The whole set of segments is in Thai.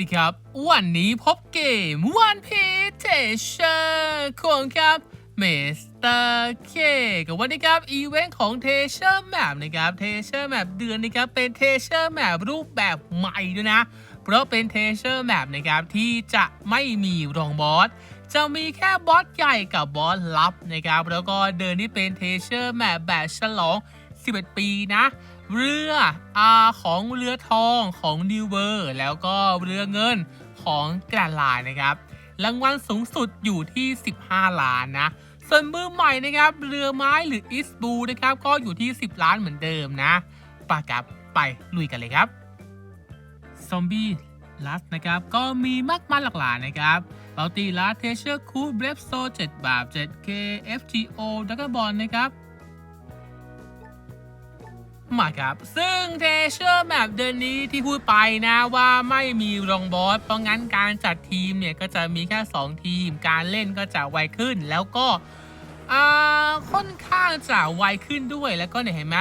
ดีครับ วันนี้พบเกมวันพีเทเชอร์ของครับเมสเตอร์เคกับวันนี้ครับอีเวนต์ของเทเชอร์แมปนะครับเทเชอร์แมปเดือนนี้ครับเป็นเทเชอร์แมปรูปแบบใหม่ด้วยนะ เพราะเป็นเทเชอร์แมปนะครับที่จะไม่มีรองบอสจะมีแค่บอสใหญ่กับบอสลับนะครับแล้วก็เดินนี่เป็นเทเชอร์แมปแบบฉลอง 11 ปีนะ เรืออาของเรือทองของนิวเวอร์แล้วก็เรือเงินของกระลานะครับ รางวัลสูงสุดอยู่ที่ 15 ล้านนะ ส่วนมือใหม่นะครับเรือไม้หรืออิสบูนะครับก็อยู่ที่ 10 ล้านเหมือนเดิมนะปากับไปลุยกันเลยครับ ซอมบี้ลัสนะครับก็มีมากมายหลากหลายนะครับเราตีลัสเทเชอร์คูเบรฟโซ 7 บาท 7K FGO ดักกบอลนะครับ มาครับ ซึ่งเทเชอร์แมปเดือนนี้ที่พูดไปนะว่าไม่มีรองบอส เพราะงั้นการจัดทีมเนี่ยก็จะมีแค่ 2 ทีม การเล่นก็จะไวขึ้นแล้วก็ค่อนข้างจะไวขึ้นด้วยแล้วก็เนี่ยเห็นไหม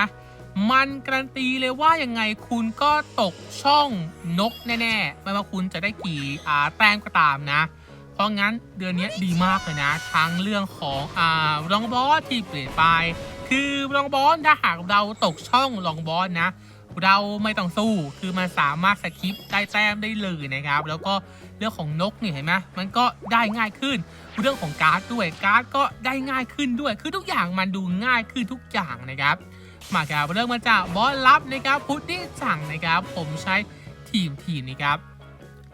มันการันตีเลยว่ายังไงคุณก็ตกช่องนกแน่ๆ ไม่ว่าคุณจะได้กี่อ่าแต้มก็ตามนะ เพราะงั้นเดือนนี้ดีมากเลยนะ ทั้งเรื่องของอ่ารองบอสที่เปลี่ยนไป คือรองบอสถ้าหากเราตกช่องรองบอสนะ เราไม่ต้องสู้คือมันสามารถสคิปได้แต้มได้เลยนะครับ แล้วก็เรื่องของนกนี่เห็นไหมมันก็ได้ง่ายขึ้น เรื่องของการ์ดด้วยการ์ดก็ได้ง่ายขึ้นด้วย คือทุกอย่างมันดูง่ายขึ้นทุกอย่างนะครับมาครับเริ่มมาจากบอสลับนะครับพุดดิ้งสั่งนะครับ ผมใช้ทีมทีมนะครับ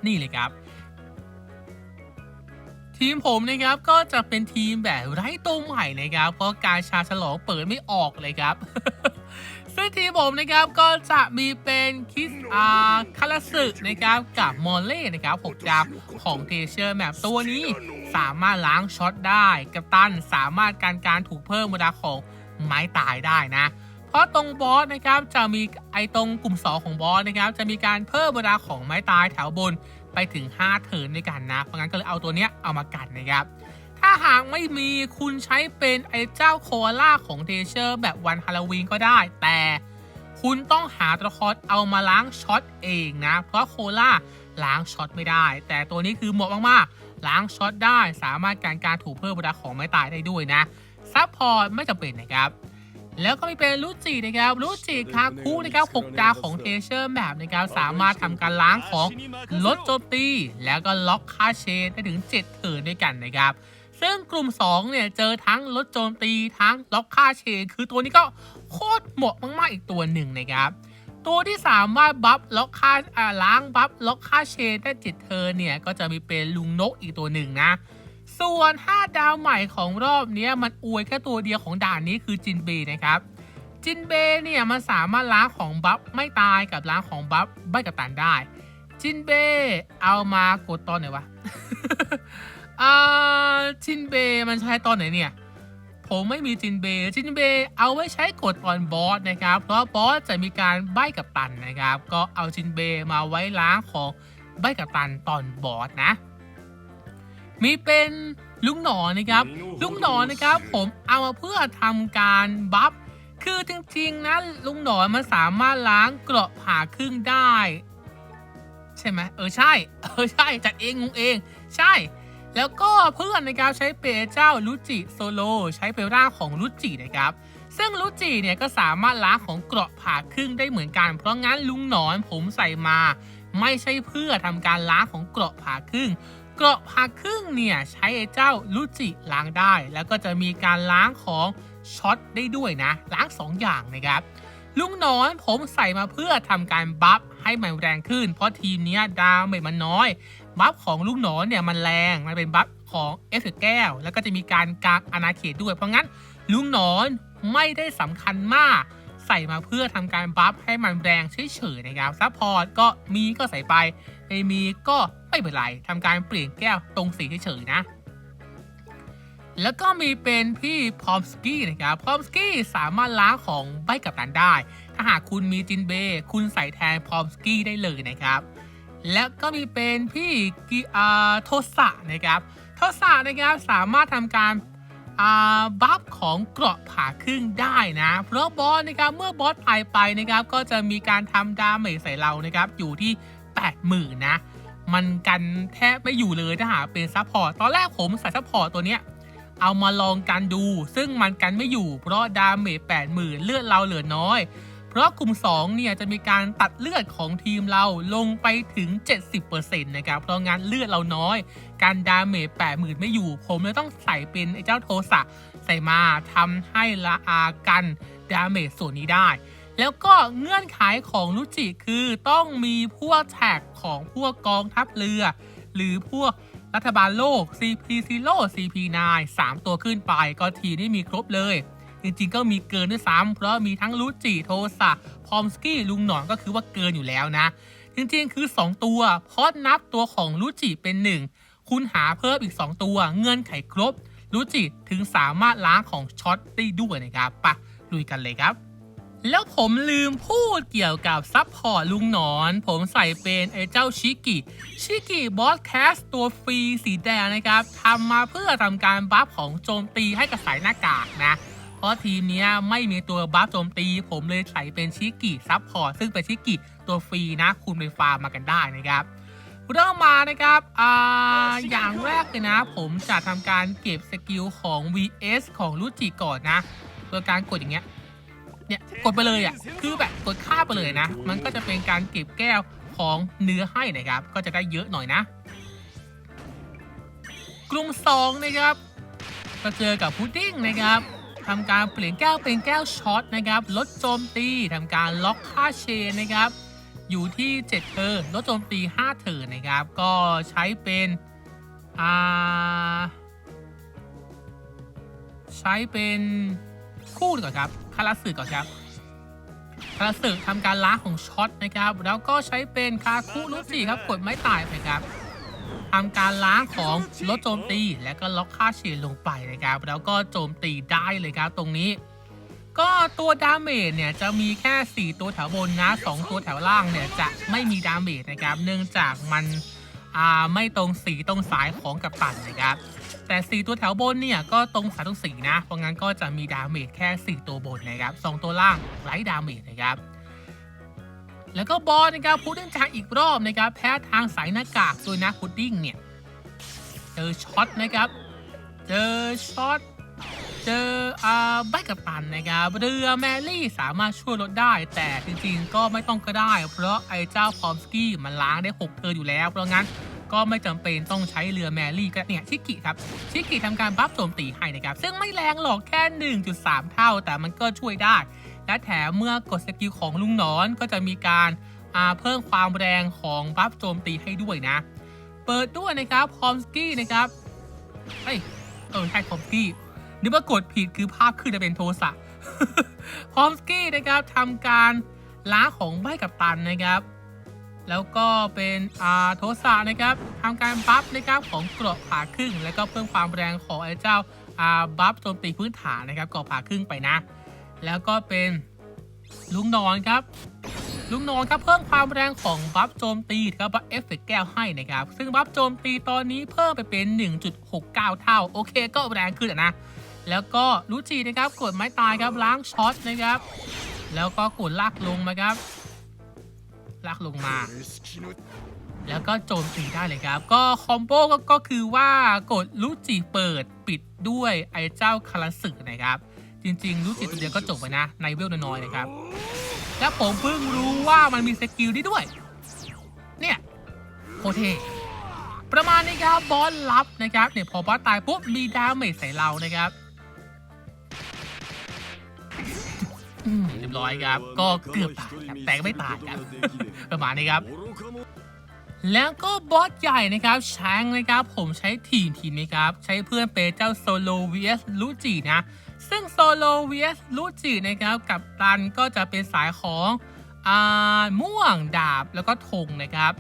นี่เลยครับ ทีมผมนะครับก็จะเป็นทีมแบบไร้ตัวใหม่นะครับ เพราะการชาฉลองเปิดไม่ออกเลยครับ ซึ่งทีมผมนะครับก็จะมีเป็นคิสอาคาราสึนะครับกับมอลเล่นะครับ6ดาวของเทเชอร์แมปตัวนี้สามารถล้างช็อตได้กัปตันสามารถการการถูกเพิ่มเวลาของไม้ตายได้นะ เพราะตรงบอสนะครับจะมีไอตรงกลุ่ม 2 ของบอสนะครับจะมีการเพิ่มเวลาของไม้ตายแถวบน ไปถึง 5 เทิร์นด้วยกันนะ เพราะงั้นก็เลยเอาตัวเนี้ยเอามากันนะครับ ถ้าหากไม่มีคุณใช้เป็นไอ้เจ้าโคอาล่าของเทเชอร์แบบวันฮาโลวีนก็ได้ แต่คุณต้องหาตัวละครเอามาล้างช็อตเองนะ เพราะโคอล่าล้างช็อตไม่ได้ แต่ตัวนี้คือเหมาะมากๆ ล้างช็อตได้ สามารถการการถูเพิ่มเวลาของไม้ตายได้ด้วยนะซัพพอร์ตไม่จำเป็นนะครับ แล้วก็มีเป็นลูจินะครับลูจิคาคุนะครับ6ดาวของเทเชอร์แบบนะครับสามารถทำการล้างของลดโจมตี แล้วก็ล็อกค่าเชนได้ถึง7เทิร์นด้วยกันนะครับซึ่งกลุ่ม 2 เนี่ย เจอทั้งลดโจมตีทั้งล็อกค่าเชนคือตัวนี้ก็โคตรเหมาะมาก ๆ อีกตัวหนึ่งนะครับ ตัวที่สามารถบัฟล็อกค่าล้างบัฟล็อกค่าเชนได้7เทิร์นเนี่ย ก็จะมีเป็นลุงนกอีกตัวหนึ่งนะ ส่วน 5 ดาวใหม่ของรอบนี้มันอวยแค่ตัวเดียวของด่านนี้คือจินเบนะครับ จินเบเนี่ยมันสามารถล้างของบัฟไม่ตายกับล้างของบัฟใบกับตันได้ จินเบเอามากดตอนไหนวะอ่าจินเบมันใช้ตอนไหนเนี่ย ผมไม่มีจินเบจินเบเอาไว้ใช้กดตอนบอสนะครับ เพราะบอสจะมีการใบกับตันนะครับ ก็เอาจินเบมาไว้ล้างของใบกับตันตอนบอสนะ มีเป็นลุงหนอนนะครับลุงหนอนนะครับผมเอามาเพื่อทำการบัฟคือจริงๆนะลุงหนอนมันสามารถล้างเกราะผ่าครึ่งได้ ใช่ไหมเออใช่เออใช่จัดเองงงเอง ใช่ แล้วก็เพื่อนนะครับใช้เปรเจ้าลุจิโซโลใช้เปร่าของลุจินะครับ ซึ่งลุจิเนี่ยก็สามารถล้างของเกราะผ่าครึ่งได้เหมือนกัน เพราะงั้นลุงหนอนผมใส่มา ไม่ใช่เพื่อทำการล้างของเกราะผ่าครึ่ง เกราะผ่าครึ่งเนี่ยใช้ไอ้เจ้าลุจิล้างได้ แล้วก็จะมีการล้างของช็อตได้ด้วยนะ ล้างสองอย่างนะครับลุงนอนผมใส่มาเพื่อทำการบัฟให้มันแรงขึ้น เพราะทีมนี้ดาเมจมันน้อย บัฟของลุงนอนเนี่ยมันแรงมันเป็นบัฟของเอฟเฟกแก้ว แล้วก็จะมีการกางอาณาเขตด้วย เพราะงั้นลุงนอนไม่ได้สำคัญมาก ใส่มาเพื่อทำการบัฟให้มันแรงเฉยๆนะครับซัพพอร์ตก็มีก็ใส่ไปไม่มีก็ ไม่เป็นไรทำการเปลี่ยนแก้วตรงสีเฉยๆนะ แล้วก็มีเป็นพี่พอมสกี้นะครับพอมสกี้สามารถล้างของใบกับตันได้ ถ้าหากคุณมีจินเบ คุณใส่แทนพอมสกี้ได้เลยนะครับ แล้วก็มีเป็นพี่กิอาโทสะนะครับโทสะนะครับสามารถทำการบัฟของเกราะผ่าครึ่งได้นะ เพราะบอสนะครับเมื่อบอสตายไปนะครับก็จะมีการทำดาเมจใส่เรานะครับอยู่ที่ 80,000นะ มันกันแทบไม่อยู่เลยถ้าหากเป็นซัพพอร์ตตอนแรกผมใส่ซัพพอร์ตตัวเนี้ยเอามาลองกันดู ซึ่งมันกันไม่อยู่เพราะดาเมจ80,000 เลือดเราเหลือน้อย เพราะกลุ่ม 2 เนี่ยจะมีการตัดเลือดของทีมเราลงไปถึง 70%นะครับ เพราะงั้นเลือดเราน้อย การดาเมจ80,000 ไม่อยู่ ผมเลยต้องใส่เป็นไอ้เจ้าโทสะใส่มาทำให้ละอากันดาเมจส่วนนี้ได้ แล้วก็เงื่อนไขของลุจิคือต้องมีพวกแท็กของพวกกองทัพเรือ หรือพวกรัฐบาลโลก CP0 CP9 3 ตัวขึ้นไปก็ทีนี่มีครบเลย จริงๆก็มีเกินด้วยซ้ำเพราะมีทั้งลุจิโทสะพอมสกี้ลุงหนอนก็คือว่าเกินอยู่แล้วนะ จริงๆคือ 2 ตัวเพราะนับตัวของลุจิเป็น 1 คุณหาเพิ่มอีก 2 ตัวเงื่อนไขครบลุจิถึงสามารถล้างของช็อตได้ด้วยนะครับไปะลุยกันเลยครับ แล้วผมลืมพูดเกี่ยวกับซับพอร์ตลุงหนอน ผมใส่เป็นไอ้เจ้าชิกิชิกิบอสแคสตัวฟรีสีแดงนะครับทำมาเพื่อทำการบัฟของโจมตีให้กับสายหน้ากากนะ เพราะทีมนี้ไม่มีตัวบัฟโจมตี ผมเลยใส่เป็นชิกิซับพอร์ตซึ่งเป็นชิกิตัวฟรีนะคุณไปฟาร์มมากันได้นะครับเริ่มมานะครับอ่าอย่างแรกเลยนะ ผมจะทำการเก็บสกิลของ VS ของลูจิก่อนนะโดยการกดอย่างเงี้ย เนี่ยกดไปเลยอะคือแบบกดค่าไปเลยนะ มันก็จะเป็นการเก็บแก้วของเนื้อให้นะครับ ก็จะได้เยอะหน่อยนะ กลุ่ม2นะครับก็เจอกับพุดดิ้งนะครับทำการเปลี่ยนแก้วเป็นแก้วช็อตนะครับ ลดโจมตีทำการล็อกค่าเชนนะครับ อยู่ที่ 7เทอลดโจมตี 5เทอนะครับ ก็ใช้เป็นอ่าใช้เป็น คู่ก่อนครับคาราสึก่อนครับคาราสึทำการล้างของช็อตนะครับ แล้วก็ใช้เป็นคาคุรุจิครับกดไม้ตายไปครับทำการล้างของลดโจมตีและก็ล็อกค่าเฉลี่ยลงไปนะครับ แล้วก็โจมตีได้เลยครับตรงนี้ ก็ตัวดาเมจเนี่ยจะมีแค่ 4 ตัวแถวบนนะ 2 ตัวแถวล่างเนี่ยจะไม่มีดาเมจนะครับ เนื่องจากมัน ไม่ตรงสีตรงสายของกัปตันนะครับแต่ 4 ตัวแถวบนเนี่ยก็ตรงสายตรงสีนะ เพราะงั้นก็จะมีดาเมจแค่ 4 ตัวบนนะครับ 2 ตัวล่างไร้ดาเมจนะครับแล้วก็บอลนะครับพุดดิ้งจากอีกรอบนะครับแพ้ทางสายหน้ากากโดยนะพุดดิ้งเนี่ยเจอช็อตนะครับ เจอช็อต เจออ่าใบกับตันนะครับเรือแมรี่สามารถช่วยลดได้ แต่จริงๆก็ไม่ต้องก็ได้ เพราะไอ้เจ้าพอมสกี้มันล้างได้6เทออยู่แล้ว เพราะงั้นก็ไม่จำเป็นต้องใช้เรือแมรี่ก็เนี่ยชิกิครับชิกิทำการบัฟโจมตีให้นะครับ ซึ่งไม่แรงหรอกแค่ 1.3 เท่า แต่มันก็ช่วยได้ และแถมเมื่อกดสกิลของลุงนอนก็จะมีการาเพิ่มความแรงของบัฟโจมตีให้ด้วยนะ เปิดด้วยนะครับพอมสกี้นะครับเอ้ยเออใช่พอมสกี้ นึกว่ากดผิดคือภาพขึ้นจะเป็นโทสะพอมสกี้นะครับทำการล้าของใบกับตันนะครับ แล้วก็เป็นอ่าโทสะนะครับทำการบัฟนะครับของเกราะผ่าครึ่ง แล้วก็เพิ่มความแรงของไอ้เจ้าอ่าบัฟโจมตีพื้นฐานนะครับเกราะผ่าครึ่งไปนะ แล้วก็เป็นลุงนอนครับลุงนอนครับเพิ่มความแรงของบัฟโจมตีครับบัฟเอฟเฟกแก้วให้นะครับ ซึ่งบัฟโจมตีตอนนี้เพิ่มไปเป็น 1.69 เท่า โอเคก็แรงขึ้นนะ แล้วก็ลูจินะครับกดไม้ตายครับล้างช็อตนะครับ แล้วก็กดลากลงมาครับลากลงมา แล้วก็โจมตีได้เลยครับ ก็คอมโบก็ก็คือว่ากดลูจิเปิดปิดด้วยไอ้เจ้าคาราสึนะครับ จริงๆลูจิตัวเดียวก็จบไปนะ ในเวลน้อยๆนะครับ และผมเพิ่งรู้ว่ามันมีสกิลนี้ด้วย เนี่ยโคเทประมาณนี้ครับบอสลับนะครับเนี่ยพอบอสตายปุ๊บมีดาเมจใส่เรานะครับ เรียบร้อยครับ ก็เกือบตายครับแต่ก็ไม่ตายครับ ประมาณนี้ครับ แล้วก็บอสใหญ่นะครับแชงนะครับ ผมใช้ทีมทีมนี้ครับ ใช้เพื่อนเป็นเจ้าโซโล vs ลูจินะ ซึ่งโซโล vs ลูจินะครับ กับตันก็จะเป็นสายของอ่าม่วงดาบแล้วก็ธงนะครับ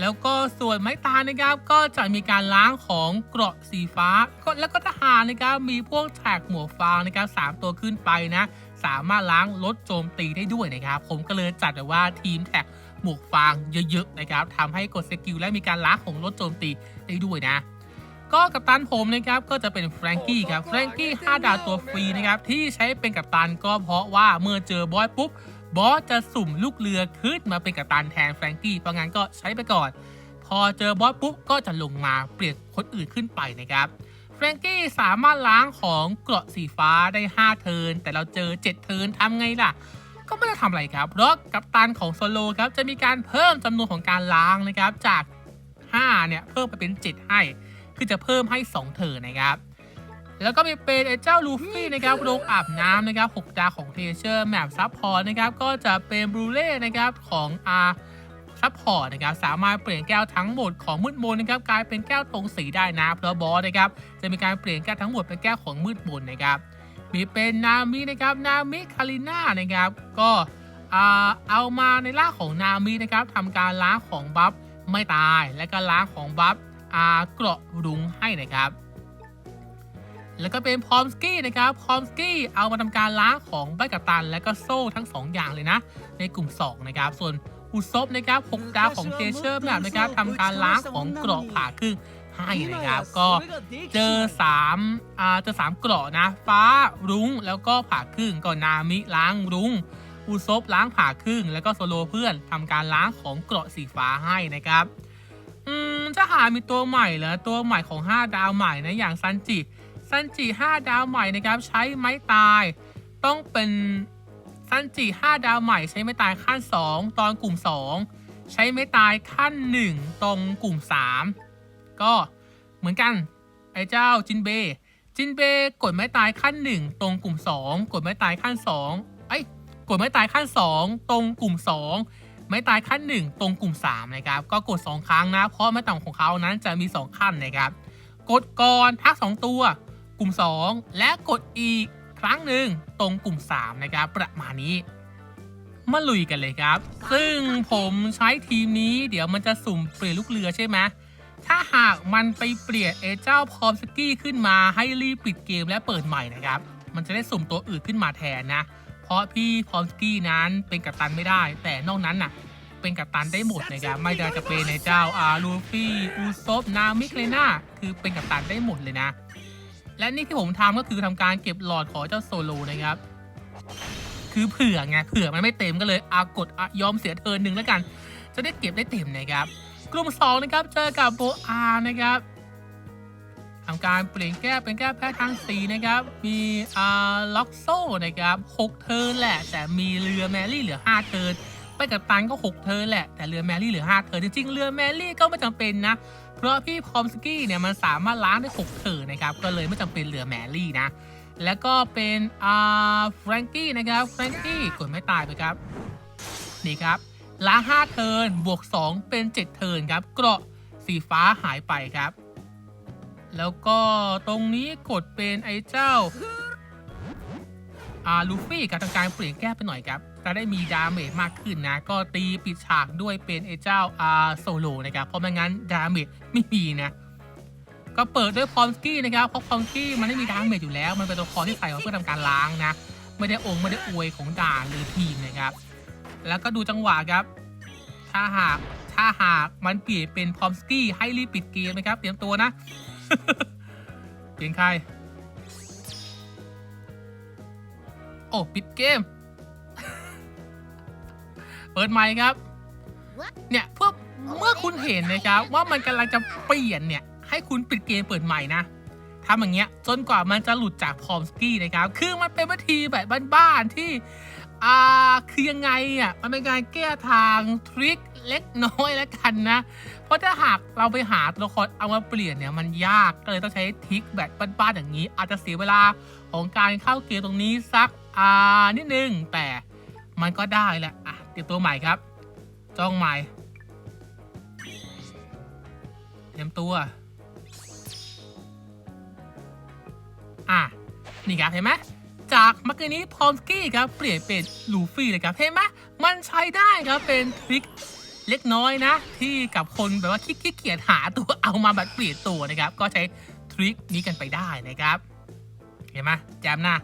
แล้วก็ส่วนไม้ตานะครับ ก็จะมีการล้างของเกราะสีฟ้าก็แล้วก็ทหารนะครับ มีพวกแท็กหมวกฟางนะครับสามตัวขึ้นไปนะ สามารถล้างลดโจมตีได้ด้วยนะครับ ผมก็เลยจัดแบบว่าทีมแท็กหมวกฟางเยอะๆนะครับทำให้กดสกิลและมีการล้างของลดโจมตีได้ด้วยนะ ก็กัปตันผมนะครับก็จะเป็นแฟรงกี้ครับแฟรงกี้5ดาวตัวฟรีนะครับที่ใช้เป็นกัปตันก็เพราะว่าเมื่อเจอบอสปุ๊บบอสจะสุ่มลูกเรือขึ้นมาเป็นกัปตันแทนแฟรงกี้เพราะงั้นก็ใช้ไปก่อน พอเจอบอสปุ๊บก็จะลงมาเปลี่ยนคนอื่นขึ้นไปนะครับ แฟรงกี้สามารถล้างของเกราะสีฟ้าได้ 5 เทิร์นแต่เราเจอ 7 เทิร์นทำไงล่ะ ก็ไม่ได้ทำอะไรครับเพราะกัปตันของโซโลครับจะมีการเพิ่มจำนวนของการล้างนะครับจาก 5 เนี่ย เพิ่มไปเป็น 7 ให้ คือจะเพิ่มให้ 2 เทิร์นนะครับแล้วก็มีเป็นไอ้เจ้าลูฟี่นะครับโรงอาบน้ำนะครับ6ดาวของเทเชอร์แมปซับพอร์ตนะครับก็จะเป็นบรูเล่นะครับของอา ซับพอร์ตนะครับสามารถเปลี่ยนแก้วทั้งหมดของมืดมนนะครับกลายเป็นแก้วตรงสีได้นะเพราะบอสนะครับจะมีการเปลี่ยนแก้วทั้งหมดเป็นแก้วของมืดมนนะครับมีเป็นนามินะครับนามิคาริน่านะครับก็เอามาในร่างของนามินะครับทำการล้างของบัฟไม่ตายและก็ล้างของบัฟเกราะรุ้งให้นะครับ แล้วก็เป็นพอมสกี้นะครับพอมสกี้เอามาทำการล้างของใบกัปตัน และก็โซ่ทั้ง 2 อย่างเลยนะ ในกลุ่ม 2 นะครับ ส่วน อุซบนะครับ6ดาวของเทเชอร์แบบนะครับทำการล้างของเกราะผ่าครึ่งให้นะครับก็เจอ3อ่าเจอ3เกราะนะ ฟ้ารุ้งแล้วก็ผ่าครึ่งก็นามิล้างรุ้งอุซบล้างผ่าครึ่ง แล้วก็โซโลเพื่อนทำการล้างของเกราะสีฟ้าให้นะครับอืมถ้าหามีตัวใหม่เหรอตัวใหม่ของ 5 ดาวใหม่นะอย่างซันจิซันจิ5ดาวใหม่นะครับใช้ไม้ตาย ต้องเป็น ซันจิ5ดาวใหม่ใช้ไม้ตายขั้น 2 ตอนกลุ่ม 2 ใช้ไม้ตายขั้น 1 ตรงกลุ่ม 3 ก็เหมือนกัน ไอ้เจ้าจินเบ จินเบกดไม้ตายขั้น 1 ตรงกลุ่ม 2 กดไม้ตายขั้น 2 เอ้ยกดไม้ตายขั้น 2 ตรงกลุ่ม 2 ไม้ตายขั้น 1 ตรงกลุ่ม 3 นะครับ ก็กด 2 ครั้งนะ เพราะไม้ตายของเขานั้นจะมี 2 ขั้นนะครับ กดก่อนทัก 2 ตัว กลุ่ม 2 และกดอีก ครั้งหนึ่งตรงกลุ่ม 3 นะครับประมาณนี้มาลุยกันเลยครับ ซึ่งผมใช้ทีมนี้เดี๋ยวมันจะสุ่มเปลี่ยนลูกเรือใช่ไหมถ้าหากมันไปเปลี่ยนเอเจ้าพอมสกี้ขึ้นมาให้รีบปิดเกมและเปิดใหม่นะครับ มันจะได้สุ่มตัวอื่นขึ้นมาแทนนะ เพราะพี่พอมสกี้นั้นเป็นกัปตันไม่ได้ แต่นอกนั้นน่ะ เป็นกัปตันได้หมดนะครับ ไม่ว่าจะเป็นในเจ้าอาลูฟี่ อูซบนามิเคเลนาคือเป็นกัปตันได้หมดเลยนะ และนี่ที่ผมทำก็คือทำการเก็บหลอดของเจ้าโซโลนะครับ คือเผื่อไงเผื่อมันไม่เต็มก็เลยอากดอะยอมเสียเทินหนึ่งแล้วกัน จะได้เก็บได้เต็มนะครับ กลุ่ม2นะครับเจอกับโบอานะครับทำการเปลี่ยนแก้เป็นแก้แพ้ทางสีนะครับ มีอ่าล็อกโซ่นะครับ 6 เทิร์นแหละ แต่มีเรือแมรี่เหลือ 5 เทิร์น ไปกับตันก็ 6เทิร์นแหละ แต่เรือแมรี่เหลือ 5เทิร์นจริงๆ เรือแมรี่ก็ไม่จำเป็นนะ เพราะพี่พอมสกี้เนี่ยมันสามารถล้างได้ 6เทิร์นะครับ ก็เลยไม่จำเป็นเรือแมรี่นะ แล้วก็เป็นอ่าแฟรงกี้นะครับ แฟรงกี้กดไม่ตายไปครับ นี่ครับล้าง5เทินบวก 2 เป็น 7 เทินครับ เกราะสีฟ้าหายไปครับ แล้วก็ตรงนี้กดเป็นไอ้เจ้าอาลูฟี่กับทางการเปลี่ยนแก้ไปหน่อยครับ จะได้มีดาเมจมากขึ้นนะ ก็ตีปิดฉากด้วยเป็นไอ้เจ้าอาโซโลนะครับ เพราะไม่งั้นดาเมจไม่มีนะ ก็เปิดด้วยพอมสกี้นะครับเพราะพอมสกี้มันไม่มีดาเมจอยู่แล้ว มันเป็นตัวครที่ใส่มาเพื่อทำการล้างนะ ไม่ได้องค์ไม่ได้อวยของด่านหรือทีมนะครับ แล้วก็ดูจังหวะครับ ถ้าหากถ้าหากมันเปลี่ยนเป็นพอมสกี้ให้รีบปิดเกมนะครับ เตรียมตัวนะ เปลี่ยนใคร โอ้ ปิดเกม เปิดใหม่ครับ เนี่ยเพื่อเมื่อคุณเห็นนะครับว่ามันกำลังจะเปลี่ยนเนี่ย ให้คุณปิดเกมเปิดใหม่นะทำอย่างเงี้ยจนกว่ามันจะหลุดจากพอมสกี้นะครับ คือมันเป็นวิธีแบบบ้านๆที่อ่าคือยังไงอะมันเป็นการแก้ทางทริคเล็กน้อยแล้วกันนะ เพราะถ้าหากเราไปหาตัวละครเอามาเปลี่ยนเนี่ยมันยากก็เลยต้องใช้ทริคแบบบ้านๆอย่างนี้ อาจจะเสียเวลาของการเข้าเกมตรงนี้สักอ่านิดนึงแต่มันก็ได้แหละอะ เตรียมตัวใหม่ครับ จ้องใหม่ เตรียมตัว อะ นี่ครับเห็นไหมจากเมื่อกี้นี้พอมสกี้ครับ เปลี่ยนเป็นลูฟี่เลยครับเห็นไหมมันใช้ได้ครับเป็นทริคเล็กน้อยนะ ที่กับคนแบบว่าขี้เกียจหาตัวเอามาแบบเปลี่ยนตัวนะครับ ก็ใช้ทริคนี้กันไปได้นะครับ เห็นไหมแจมนะ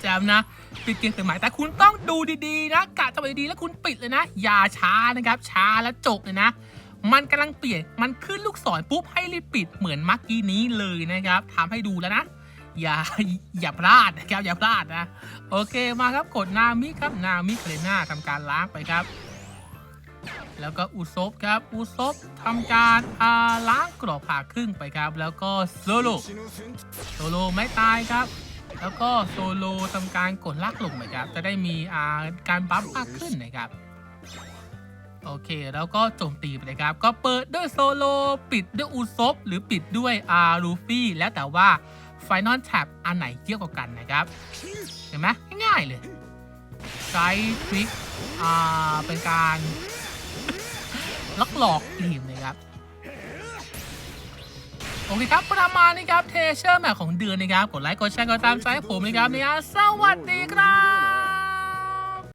แจมนะ ปิดเกมเกิดหม่แต่คุณต้องดูดีๆนะกะจังหวะดีๆแล้วคุณปิดเลยนะ อย่าช้านะครับ ช้าแล้วจบเลยนะ มันกำลังเปลี่ยนมันขึ้นลูกศรปุ๊บให้รีบปิดเหมือนเมื่อกี้นี้เลยนะครับทำให้ดูแล้วนะอย่าอย่าพลาดนะครับอย่าพลาดนะ โอเคมาครับกดนามิครับนามิเคเลน่าทำการล้างไปครับ แล้วก็อุซบครับอุซบทำการอาล้างกรอบผ่าครึ่งไปครับ แล้วก็โซโลโซโลไม่ตายครับ แล้วก็โซโลทำการกดลากลงนะครับ จะได้มีอาการบัฟมากขึ้นนะครับ โอเคแล้วก็โจมตีไปเลยครับ ก็เปิดด้วยโซโลปิดด้วยอุซบหรือปิดด้วยอารูฟี่แล้วแต่ว่าไฟนอลแท็บอันไหนเยอะกว่ากันนะครับ เห็นไหมง่ายๆเลยใช้ทริคอ่าเป็นการล็อกหลอกทีมนะครับ โอเคครับ ประมาณนี้ครับเทเชอร์แมทของเดือนนะครับ กดไลค์ กดแชร์ กดตามใจผมนะครับเนี่ยสวัสดีครับ